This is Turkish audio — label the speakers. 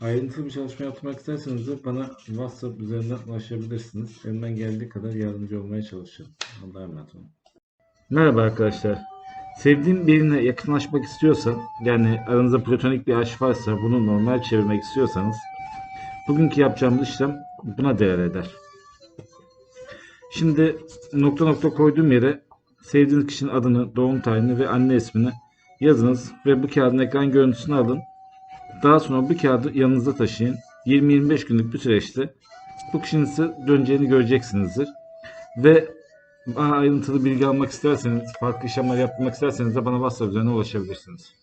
Speaker 1: Ayrıntılı bir çalışma yapmak isterseniz de bana WhatsApp üzerinden ulaşabilirsiniz. Elimden geldiği kadar yardımcı olmaya çalışırım. Allah'a emanet olun. Merhaba arkadaşlar. Sevdiğim birine yakınlaşmak istiyorsan, yani aranızda platonik bir aşk varsa bunu normal çevirmek istiyorsanız, bugünkü yapacağımız işlem buna değer eder. Şimdi nokta nokta koyduğum yere sevdiğiniz kişinin adını, doğum tarihini ve anne ismini yazınız ve bu kağıdın ekran görüntüsünü alın. Daha sonra bu kağıdı yanınızda taşıyın. 20-25 günlük bir süreçte bu kişinin size döneceğini göreceksinizdir. Ve daha ayrıntılı bilgi almak isterseniz, farklı işlemler yapmak isterseniz de bana WhatsApp üzerinden ulaşabilirsiniz.